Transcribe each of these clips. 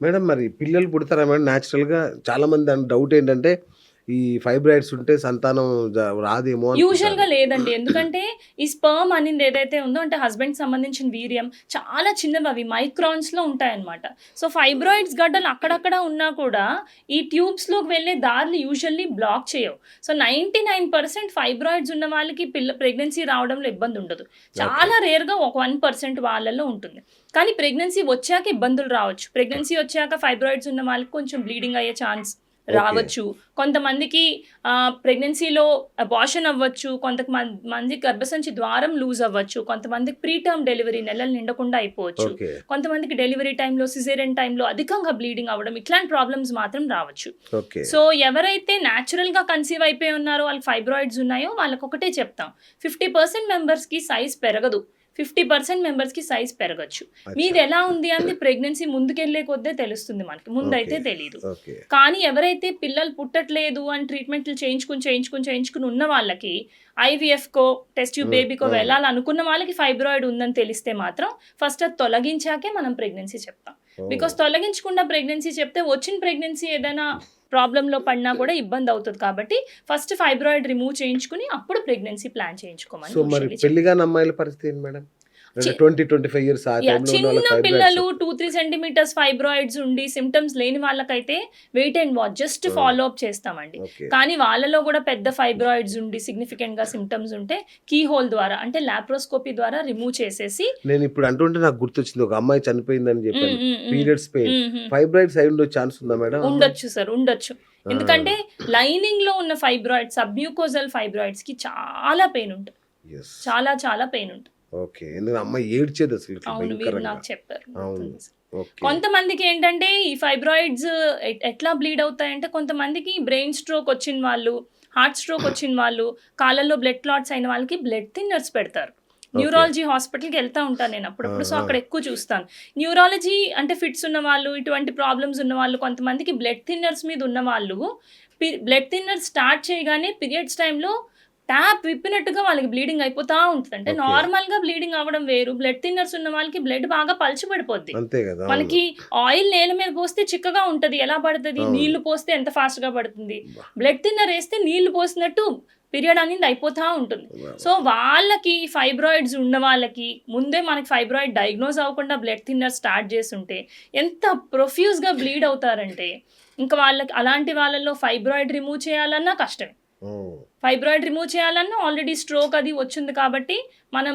Madam మరి పిల్లలు పుడతారా madam? న్యాచురల్‌గా చాలామంది దాని డౌట్ ఏంటంటే ఈ ఫైబ్రాయిడ్స్ ఉంటే సంతానం రాదేమో యూజువల్‌గా అనుకుంటారు. లేదండి. ఎందుకంటే ఈ స్పెర్మ్ అనింది ఏదైతే ఉందో అంటే హస్బెండ్‌కి సంబంధించిన వీర్యం చాలా చిన్నవి అవి మైక్రాన్స్‌లో ఉంటాయన్నమాట. సో ఫైబ్రాయిడ్స్ గడ్డలు అక్కడక్కడ ఉన్నా కూడా ఈ ట్యూబ్స్‌లోకి వెళ్ళే దారులు యూజువల్లీ బ్లాక్ చేయవు. సో 99% ఫైబ్రాయిడ్స్ ఉన్న వాళ్ళకి పిల్ల ప్రెగ్నెన్సీ రావడంలో ఇబ్బంది ఉండదు. చాలా రేర్‌గా ఒక 1% వాళ్ళలో ఉంటుంది. కానీ ప్రెగ్నెన్సీ వచ్చాక ఇబ్బందులు రావచ్చు. ప్రెగ్నెన్సీ వచ్చాక ఫైబ్రాయిడ్స్ ఉన్న వాళ్ళకి కొంచెం బ్లీడింగ్ అయ్యే ఛాన్స్ రావచ్చు. కొంతమందికి ప్రెగ్నెన్సీలో అబార్షన్ అవ్వచ్చు. కొంతమంది మందికి గర్భసంచి ద్వారం లూజ్ అవ్వచ్చు. కొంతమందికి ప్రీ టర్మ్ డెలివరీ నెలలు నిండకుండా అయిపోవచ్చు. కొంతమందికి డెలివరీ టైంలో సిజేరియన్ టైంలో అధికంగా బ్లీడింగ్ అవ్వడం ఇట్లాంటి ప్రాబ్లమ్స్ మాత్రం రావచ్చు. సో ఎవరైతే న్యాచురల్‌గా కన్సీవ్ అయిపోయి ఉన్నారో వాళ్ళకి ఫైబ్రాయిడ్స్ ఉన్నాయో వాళ్ళకొకటే చెప్తాం. 50% మెంబర్స్‌కి సైజ్ పెరగదు. 50% మెంబర్స్‌కి సైజ్ పెరగొచ్చు. మీది! ఎలా ఉంది అనేది ప్రెగ్నెన్సీ ముందుకెళ్ళే కొద్దే తెలుస్తుంది మనకి. ముందైతే. ఓకే. కానీ ఎవరైతే పిల్లలు పుట్టట్లేదు అని ట్రీట్మెంట్‌లు చేయించుకొని, చేయించుకొని, చేయించుకొని ఉన్న వాళ్ళకి ఐవీఎఫ్‌కో, టెస్ట్ ట్యూబ్. బేబీకో. వెళ్ళాలనుకున్న వాళ్ళకి ఫైబ్రాయిడ్ ఉందని తెలిస్తే మాత్రం ఫస్ట్ అది తొలగించాకే మనం ప్రెగ్నెన్సీ చెప్తాం. ఓహ్! తొలగించకుండా ప్రెగ్నెన్సీ చెప్తే వచ్చిన ప్రెగ్నెన్సీ ఏదైనా ప్రాబ్లమ్‌లో పడినా కూడా ఇబ్బంది అవుతది కాబట్టి ఫస్ట్ ఫైబ్రాయిడ్ రిమూవ్ చేయించుకొని అప్పుడు ప్రెగ్నెన్సీ ప్లాన్ చేయించుకోమని సో మరి యూజువల్లీ పెళ్ళి కాని అమ్మాయిల పరిస్థితి ఏంటి మేడం? చి 20, 25 ఇయర్స్ చిన్న పిల్లలు ఫైబ్రాయిడ్స్ 2, 3 సెంటీమీటర్స్ ఫైబ్రాయిడ్స్ ఉండి సింప్టమ్స్ లేని వాళ్ళకైతే weight and watch just! Follow up చేస్తామండి. కానీ వాళ్ళలో కూడా పెద్ద ఫైబ్రాయిడ్స్ ఉండి సిగ్నిఫికెంట్‌గా సింప్టమ్స్ ఉంటే కీ హోల్ ద్వారా అంటే లాప్రోస్కోపీ ద్వారా రిమూవ్ చేసేసి నేను ఇప్పుడు అంటుంటే నాకు గుర్తొచ్చింది. ఒక అమ్మాయి చనిపోయిందని. హ్మ్. Periods pain. ఫైబ్రాయిడ్స్ అయి ఉండే ఛాన్స్ ఉందా మేడం? ఉండొచ్చు సార్. ఉండొచ్చు. ఆ! ఎందుకంటే లైనింగ్‌లో ఉన్న ఫైబ్రాయిడ్ సబ్‌మ్యూకోజల్ ఫైబ్రాయిడ్స్‌కి చాలా పెయిన్ ఉంటది. చాలా చాలా పెయిన్ ఉంటది. ఓకే. ఎందుకంటే అమ్మాయి ఏడ్చేది అసలు అవును. మీరు. నాకు చెప్పారు. అవును. కొంతమందికి ఏంటంటే ఈ ఫైబ్రాయిడ్స్ ఎట్ ఎట్లా బ్లీడ్ అవుతాయంటే కొంతమందికి బ్రెయిన్ స్ట్రోక్ వచ్చిన వాళ్ళు, హార్ట్ స్ట్రోక్ వచ్చిన వాళ్ళు, కాళ్ళల్లో బ్లడ్ క్లాట్స్ అయిన వాళ్ళకి బ్లడ్ థిన్నర్స్ పెడతారు. న్యూరాలజీ హాస్పిటల్‌కి వెళ్తా ఉంటాను నేను! అప్పుడప్పుడు. సో! అక్కడ ఎక్కువ చూస్తాను. న్యూరాలజీ అంటే ఫిట్స్ ఉన్నవాళ్ళు, ఇటువంటి ప్రాబ్లమ్స్ ఉన్నవాళ్ళు కొంతమందికి బ్లడ్ థిన్నర్స్ మీద ఉన్నవాళ్ళు పి బ్లడ్ థిన్నర్ స్టార్ట్ చేయగానే పీరియడ్స్ టైంలో ట్యాప్ విప్పినట్టుగా వాళ్ళకి బ్లీడింగ్ అయిపోతా ఉంటది. అంటే ఓకే. నార్మల్‌గా బ్లీడింగ్ అవ్వడం వేరు. బ్లడ్ థిన్నర్స్ ఉన్న వాళ్ళకి బ్లడ్ బాగా పలచబడిపోద్ది. అంతే కదా! అవును. మనకి ఆయిల్ నేల మీద పోస్తే చిక్కగా ఉంటది. ఎలా పడతది? నీళ్ళు పోస్తే ఎంత ఫాస్ట్‌గా పడుతుంది. అబ్బా! బ్లడ్ థిన్నర్ ఏస్తే నీళ్ళు పోసినట్టు పీరియడ్ అనేది అయిపోతా ఉంటుంది. సో వాళ్ళకి ఫైబ్రాయిడ్స్ ఉన్న వాళ్ళకి ముందే మనకి ఫైబ్రాయిడ్ డయాగ్నోస్ అవ్వకుండా బ్లడ్ థిన్నర్ స్టార్ట్ చేసుంటే ఎంత ప్రొఫ్యూజ్‌గా బ్లీడ్ అవుతారంటే ఇంకా వాళ్ళకి అలాంటి వాళ్ళలో ఫైబ్రాయిడ్ రిమూవ్ చేయాలన్నా కష్టమే. ఫైబ్రాయిడ్ రిమూవ్ చేయాలన్నా ఆల్రెడీ స్ట్రోక్ అది వచ్చింది కాబట్టి మనం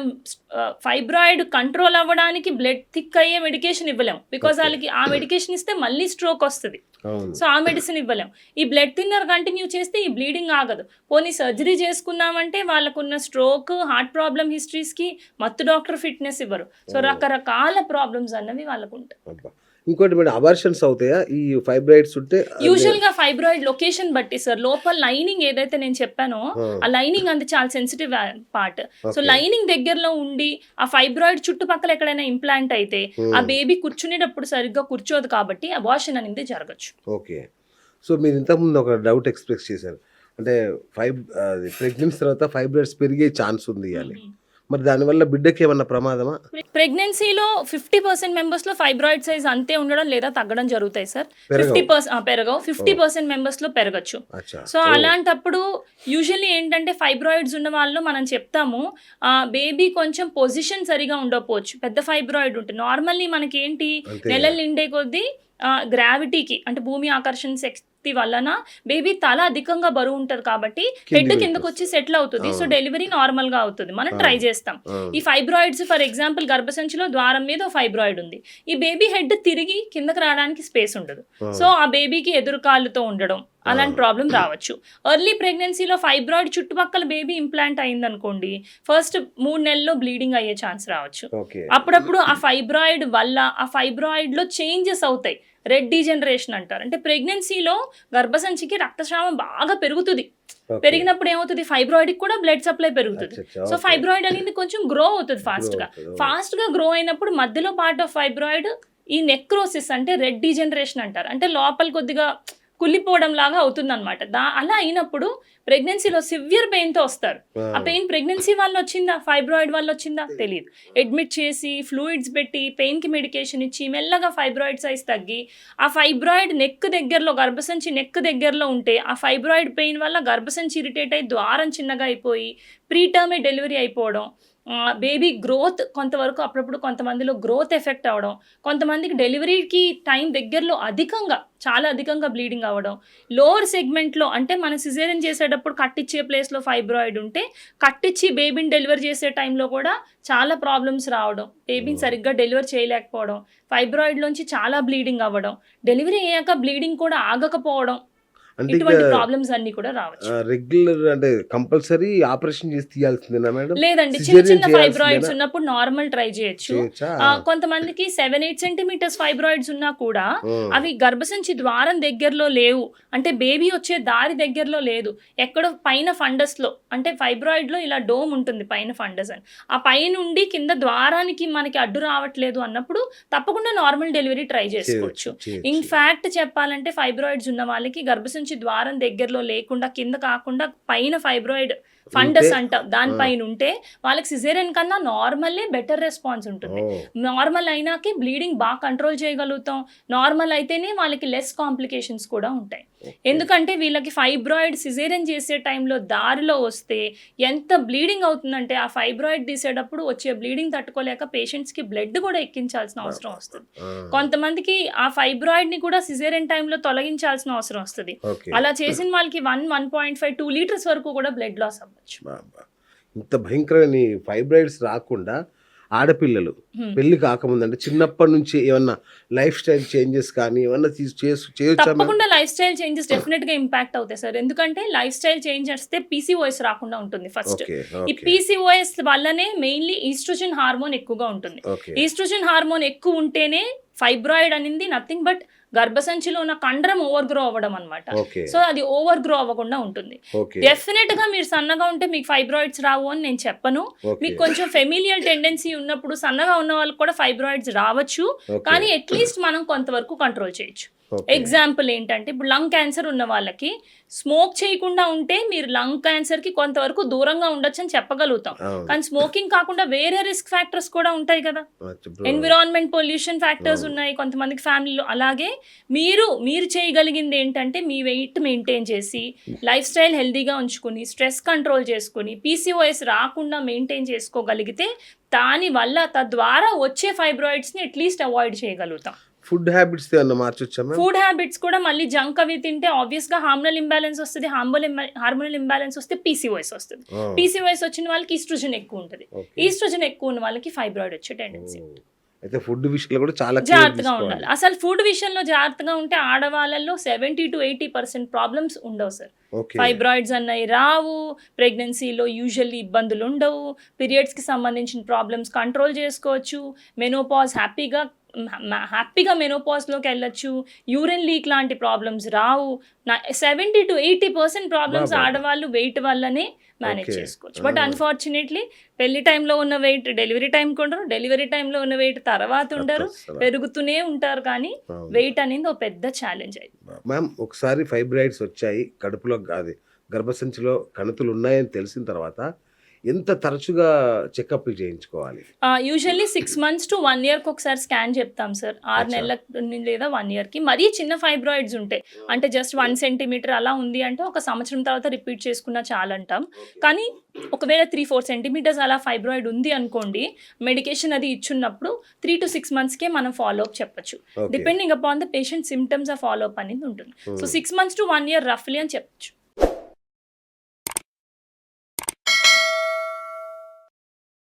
ఫైబ్రాయిడ్ కంట్రోల్ అవ్వడానికి బ్లడ్ థిక్ అయ్యే మెడికేషన్ ఇవ్వలేం. Because okay. వాళ్ళకి ఆ మెడికేషన్ ఇస్తే మళ్ళీ స్ట్రోక్ వస్తది. సో ఆ మెడిసిన్ ఇవ్వలేం. ఈ బ్లడ్ థిన్నర్ కంటిన్యూ చేస్తే ఈ బ్లీడింగ్ ఆగదు. పోనీ సర్జరీ చేసుకున్నామంటే వాళ్ళకున్న స్ట్రోక్, హార్ట్ ప్రాబ్లమ్ హిస్టరీస్‌కి మత్తు డాక్టర్ ఫిట్‌నెస్ ఇవ్వరు. సో! రకరకాల ప్రాబ్లమ్స్ అన్నవి వాళ్ళకుంటాయి. అబ్బా! ఇంకోటి మేడం అబార్షన్స్ అవుతాయా? ఈ ఫైబ్రాయిడ్స్ ఉంటే అంటే యూజువల్‌గా ఫైబ్రాయిడ్ లొకేషన్ బట్టి సార్ లోపల లైనింగ్ ఏదైతే నేను చెప్పానో ఆ! లైనింగ్ అంది చాలా సెన్సిటివ్ పార్ట్. సో. లైనింగ్ దగ్గరలో ఉండి ఆ ఫైబ్రాయిడ్ చుట్టుపక్కల ఎక్కడైనా ఇంప్లాంట్ అయితే ఆ. బేబీ కూర్చునేటప్పుడు సరిగ్గా కూర్చోదు కాబట్టి అబార్షన్ అనేది జరగొచ్చు. ఓకే. సో మీరు ఇంతకుముందు ఒక డౌట్ ఎక్స్‌ప్రెస్ చేశారు. అంటే ఫైబ్ ప్రెగ్నెన్సీ తర్వాత ఫైబ్రాయిడ్స్ పెరిగే ఛాన్స్ ఉంది అని. మరి దానివల్ల బిడ్డకి ఏమన్నా ప్రమాదమా? ప్రెగ్నెన్సీలో 50% మెంబర్స్‌లో ఫైబ్రాయిడ్ సైజ్ అంతే ఉండడం లేదా తగ్గడం జరుగుతాయి సార్. 50% ఆ! పెరగవు. ఓహ్! 50% మెంబర్స్‌లో పెరగొచ్చు. అచ్చా! సో! అలాంటప్పుడు యూజువల్లీ ఏంటంటే ఫైబ్రాయిడ్స్ ఉన్న వాళ్ళలో మనం చెప్తాము బేబీ కొంచెం పొజిషన్ సరిగా ఉండకపోవచ్చు. పెద్ద ఫైబ్రాయిడ్ ఉంటే నార్మల్లీ మనకేంటి అంతే నెలలు! నిండే కొద్దీ గ్రావిటీకి అంటే భూమి ఆకర్షణ శక్తి వలన బేబీ తల అధికంగా బరువు ఉంటది కాబట్టి హెడ్ కిందికి వెళ్ళిపోతుంది. సెటిల్ అవుతది. సో. డెలివరీ నార్మల్‌గా అవుతది. మనం ట్రై. చేస్తాం. ఈ. ఫైబ్రాయిడ్స్ ఫర్ ఎగ్జాంపుల్ గర్భసంచిలో ద్వారం మీద ఫైబ్రాయిడ్ ఉంది. ఈ బేబీ హెడ్ తిరిగి కిందకి రావడానికి స్పేస్ ఉండదు. సో. ఆ బేబీకి ఎదురు కాళ్ళతో ఉండడం అలాంటి ఆ! ప్రాబ్లమ్ రావచ్చు. ఎర్లీ ప్రెగ్నెన్సీలో ఫైబ్రాయిడ్ చుట్టుపక్కల బేబీ ఇంప్లాంట్ అయిందనుకోండి ఫస్ట్ 3 నెలల్లో బ్లీడింగ్ అయ్యే ఛాన్స్ రావచ్చు. అప్పుడప్పుడు ఆ ఫైబ్రాయిడ్ వల్ల ఆ ఫైబ్రాయిడ్‌లో చేంజెస్ అవుతాయి. రెడ్ డీజనరేషన్ అంటారు. అంటే ప్రెగ్నెన్సీలో గర్భసంచికి రక్తస్రావం బాగా పెరుగుతది. పెరిగినప్పుడు ఏమవుతది ఫైబ్రాయిడ్‌కి కూడా బ్లడ్ సప్లై పెరుగుతది. సో. ఫైబ్రాయిడ్ అనేది కొంచెం గ్రో అవుతది ఫాస్ట్‌గా. అవుతది. అవును. ఫాస్ట్‌గా గ్రో అయినప్పుడు మధ్యలో పార్ట్ ఆఫ్ ఫైబ్రాయిడ్ ఈ నెక్రోసిస్ అంటే రెడ్ డీజనరేషన్ అంటారు. అంటే లోపల కొద్దిగా కుళ్ళిపోవడం లాగా అవుతుందన్నమాట. దా అలా అయినప్పుడు ప్రెగ్నెన్సీలో సివియర్ పెయిన్తో వస్తారు. ఆ. పెయిన్ ప్రెగ్నెన్సీ వల్ల వచ్చిందా ఫైబ్రాయిడ్ వల్ల వచ్చిందా తెలియదు అడ్మిట్ చేసి ఫ్లూయిడ్స్ పెట్టి పెయిన్కి మెడికేషన్ ఇచ్చి మెల్లగా ఫైబ్రాయిడ్ సైజ్ తగ్గి ఆ ఫైబ్రాయిడ్ నెక్ దగ్గరలో గర్భసంచి నెక్ దగ్గరలో ఉంటే ఆ ఫైబ్రాయిడ్ పెయిన్ వల్ల గర్భసంచి ఇరిటేట్ అయ్యి ద్వారం చిన్నగా అయిపోయి ప్రీటర్మే డెలివరీ అయిపోవడం బేబీ గ్రోత్ కొంతవరకు అప్పుడప్పుడు కొంతమందిలో గ్రోత్ ఎఫెక్ట్ అవ్వడం కొంతమందికి డెలివరీకి టైం దగ్గరలో అధికంగా చాలా అధికంగా బ్లీడింగ్ అవ్వడం లోవర్ సెగ్మెంట్లో అంటే మనం సిజేరియన్ చేసేటప్పుడు కట్టించే ప్లేస్లో ఫైబ్రాయిడ్ ఉంటే కట్టించి బేబీని డెలివర్ చేసే టైంలో కూడా చాలా ప్రాబ్లమ్స్ రావడం. బేబీని సరిగ్గా డెలివర్ చేయలేకపోవడం ఫైబ్రాయిడ్లోంచి చాలా బ్లీడింగ్ అవ్వడం డెలివరీ అయ్యాక బ్లీడింగ్ కూడా ఆగకపోవడం అంటే ప్రాబ్లమ్స్ అన్ని కూడా రావచ్చు. రెగ్యులర్ అంటే కంపల్సరీ ఆపరేషన్ చేసి తీయాల్సిందేనా మేడం? లేదండి చిన్న చిన్న? ఫైబ్రాయిడ్స్ ఉన్నప్పుడు నార్మల్ ట్రై చేయొచ్చు. కొంతమందికి సెవెన్ ఎయిట్ సెంటీమీటర్స్ ఫైబ్రాయిడ్స్ ఉన్నా కూడా. అవి గర్భసంచి ద్వారం దగ్గరలో లేవు. అంటే బేబీ వచ్చే దారి దగ్గరలో లేదు. ఎక్కడో పైన ఫండస్లో అంటే ఫైబ్రాయిడ్లో ఇలా డోమ్ ఉంటుంది పైన ఫండస్ అని. ఆ పైనుండి కింద ద్వారానికి మనకి అడ్డు రావట్లేదు అన్నప్పుడు తప్పకుండా నార్మల్ డెలివరీ ట్రై చేసుకోవచ్చు. చేయొచ్చు. ఇన్ ఫ్యాక్ట్ చెప్పాలంటే ఫైబ్రాయిడ్స్ ఉన్న వాళ్ళకి గర్భసంచి ద్వారం దగ్గరలో లేకుండా కింద కాకుండా పైన ఫైబ్రాయిడ్ ఫండస్ అంట. దానిపైన ఉంటే వాళ్ళకి సిజేరియన్ కన్నా నార్మల్లే బెటర్ రెస్పాన్స్ ఉంటుంది. నార్మల్ అయినాకే బ్లీడింగ్ బాగా కంట్రోల్ చేయగలుగుతాం. నార్మల్ అయితేనే వాళ్ళకి లెస్ కాంప్లికేషన్స్ కూడా ఉంటాయి. ఎందుకంటే వీళ్ళకి ఫైబ్రాయిడ్ సిజేరియన్ చేసే టైంలో దారిలో వస్తే ఎంత బ్లీడింగ్ అవుతుందంటే ఆ ఫైబ్రాయిడ్ తీసేటప్పుడు వచ్చే బ్లీడింగ్ తట్టుకోలేక పేషెంట్స్కి బ్లడ్ కూడా ఎక్కించాల్సిన అవసరం వస్తుంది. కొంతమందికి ఆ ఫైబ్రాయిడ్ని కూడా సిజేరియన్ టైంలో తొలగించాల్సిన అవసరం వస్తుంది. అలా చేసిన వాళ్ళకి one one point five two litres వరకు కూడా బ్లడ్ లాస్ అవ్వచ్చు బా. ఇంత భయంకరమైన ఫైబ్రాయిడ్స్ రాకుండా ఆడపిల్లలు. పెళ్ళి కాకముందు అంటే చిన్నప్పటి నుంచి ఏమన్నా లైఫ్ స్టైల్ చేంజెస్ కానీ ఏమన్నా? తప్పకుండా లైఫ్ స్టైల్ చేంజెస్ డెఫినెట్గా ఇంపాక్ట్ అవుతాయి సార్ ఎందుకంటే లైఫ్ స్టైల్ చేంజ్ చేస్తే పీసీఓఎస్ రాకుండా ఉంటుంది ఫస్ట్ ఈ పీసీఓఎస్ వల్లనే మెయిన్లీ ఈస్ట్రోజన్ హార్మోన్ ఎక్కువగా ఉంటుంది ఈస్ట్రోజన్ హార్మోన్ ఎక్కువ ఉంటేనే ఫైబ్రాయిడ్ అనేది నథింగ్ బట్ గర్భసంచిలో ఉన్న కండరం ఓవర్ గ్రో అవ్వడం అనమాట సో అది ఓవర్ గ్రో అవ్వకుండా ఉంటుంది. డెఫినెట్గా మీరు సన్నగా ఉంటే మీకు ఫైబ్రాయిడ్స్ రావు అని నేను చెప్పను. మీకు కొంచెం ఫెమిలియల్ టెండెన్సీ ఉన్నప్పుడు సన్నగా ఉన్న వాళ్ళకి కూడా ఫైబ్రాయిడ్స్ రావచ్చు. కానీ అట్లీస్ట్ మనం కొంతవరకు కంట్రోల్ చేయొచ్చు. ఎగ్జాంపుల్ ఏంటంటే ఇప్పుడు లంగ్ క్యాన్సర్ ఉన్న వాళ్ళకి స్మోక్ చేయకుండా ఉంటే మీరు లంగ్ క్యాన్సర్కి కొంతవరకు దూరంగా ఉండొచ్చు అని చెప్పగలుగుతాం. కానీ స్మోకింగ్ కాకుండా వేరే రిస్క్ ఫ్యాక్టర్స్ కూడా ఉంటాయి కదా. Environment pollution factors. ఉన్నాయి కొంతమందికి ఫ్యామిలీలో అలాగే మీరు మీరు చేయగలిగింది ఏంటంటే మీ వెయిట్ మెయింటైన్ చేసి లైఫ్ స్టైల్ హెల్దీగా ఉంచుకుని స్ట్రెస్ కంట్రోల్ చేసుకుని పీసీఓఎస్ రాకుండా మెయింటైన్ చేసుకోగలిగితే దాని వల్ల తద్వారా వచ్చే ఫైబ్రాయిడ్స్ని అట్లీస్ట్ అవాయిడ్ చేయగలుగుతాం. ఫుడ్ హ్యాబిట్స్ మార్చొచ్చా ఫుడ్ హ్యాబిట్స్ కూడా మళ్ళీ జంక్ అవి తింటే ఆబ్వియస్గా హార్మోనల్ ఇంబ్యాలెన్స్ వస్తుంది హార్మోన్ హార్మోనల్ ఇంబ్యాలెన్స్ వస్తే పీసీఓఎస్ వస్తుంది. పీసీఓఎస్ వచ్చిన వాళ్ళకి ఈస్ట్రోజన్ ఎక్కువ ఉంటుంది. ఈస్ట్రోజన్ ఎక్కువ ఉన్న వాళ్ళకి ఫైబ్రాయిడ్ వచ్చే టెండెన్సీ ఓ. అయితే ఫుడ్ విషయంలో కూడా చాలా జాగ్రత్తగా. ఉండాలి. అసలు ఫుడ్ విషయంలో జాగ్రత్తగా ఉంటే ఆడవాళ్ళల్లో seventy to eighty percent problems ఉండవు సార్. ఫైబ్రాయిడ్స్ అన్నవి రావు ప్రెగ్నెన్సీలో యూజువల్లీ ఇబ్బందులు ఉండవు పీరియడ్స్కి సంబంధించిన ప్రాబ్లమ్స్ కంట్రోల్ చేసుకోవచ్చు మెనోపాజ్ హ్యాపీగా హ్యాపీగా మెనోపాజ్లోకి వెళ్ళొచ్చు యూరిన్ లీక్ లాంటి ప్రాబ్లమ్స్ రావు నా seventy to eighty percent problems. ఆడవాళ్ళు వెయిట్ వల్లనే మేనేజ్. చేసుకోవచ్చు బట్. అన్ఫార్చునేట్లీ పెళ్ళి టైంలో ఉన్న వెయిట్ డెలివరీ టైంకి ఉండరు డెలివరీ టైంలో ఉన్న వెయిట్ తర్వాత ఉండరు. పెరుగుతూనే ఉంటారు కానీ. వెయిట్ అనేది ఒక పెద్ద ఛాలెంజ్ అయింది మ్యామ్ ఒకసారి ఫైబ్రాయిడ్స్ వచ్చాయి కడుపులో అది గర్భసంచిలో కణుతులు ఉన్నాయని తెలిసిన తర్వాత ఎంత తరచుగా చెకప్ చేయించుకోవాలి? Usually six months to one ఇయర్కి ఒకసారి స్కాన్ చెప్తాం సార్ ఆరు. నెలల లేదా వన్ ఇయర్కి మరీ చిన్న ఫైబ్రాయిడ్స్ ఉంటాయి అంటే జస్ట్ వన్ సెంటీమీటర్ అలా ఉంది అంటే ఒక సంవత్సరం తర్వాత రిపీట్ చేసుకున్నా చాలంటాం. కానీ ఒకవేళ త్రీ ఫోర్ సెంటీమీటర్స్ అలా ఫైబ్రాయిడ్ ఉంది అనుకోండి మెడికేషన్ అది ఇచ్చున్నప్పుడు త్రీ టు సిక్స్ మంత్స్కే మనం ఫాలో అప్ చెప్పొచ్చు. Depending upon the patient symptoms ఆ ఫాలో అప్ అనేది ఉంటుంది. So. Six months to one year రఫ్లీ అని చెప్పొచ్చు.